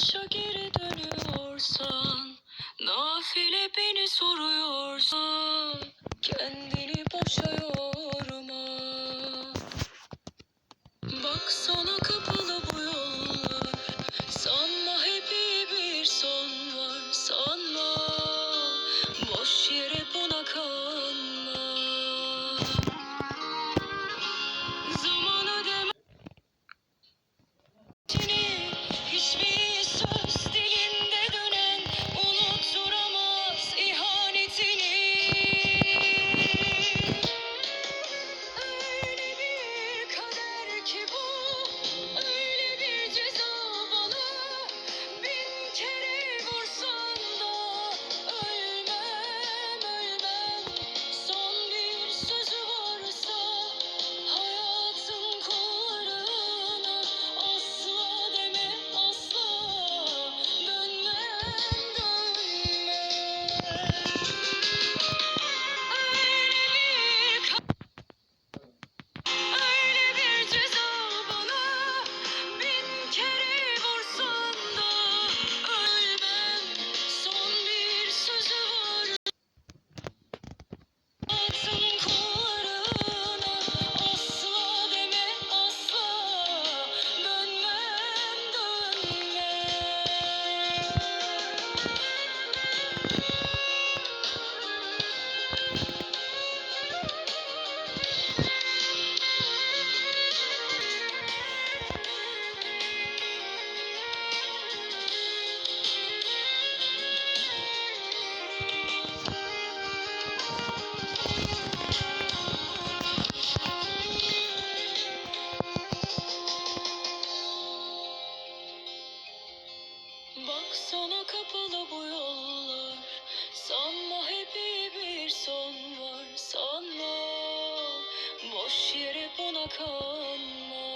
başa geri dönüyorsan Nafile beni soruyorsan Kendini boşa yorma. Bak sana kapalı bu yollar Sanma hep iyi bir son var Sanma. Boş yere buna kanma. Boş yere buna kanma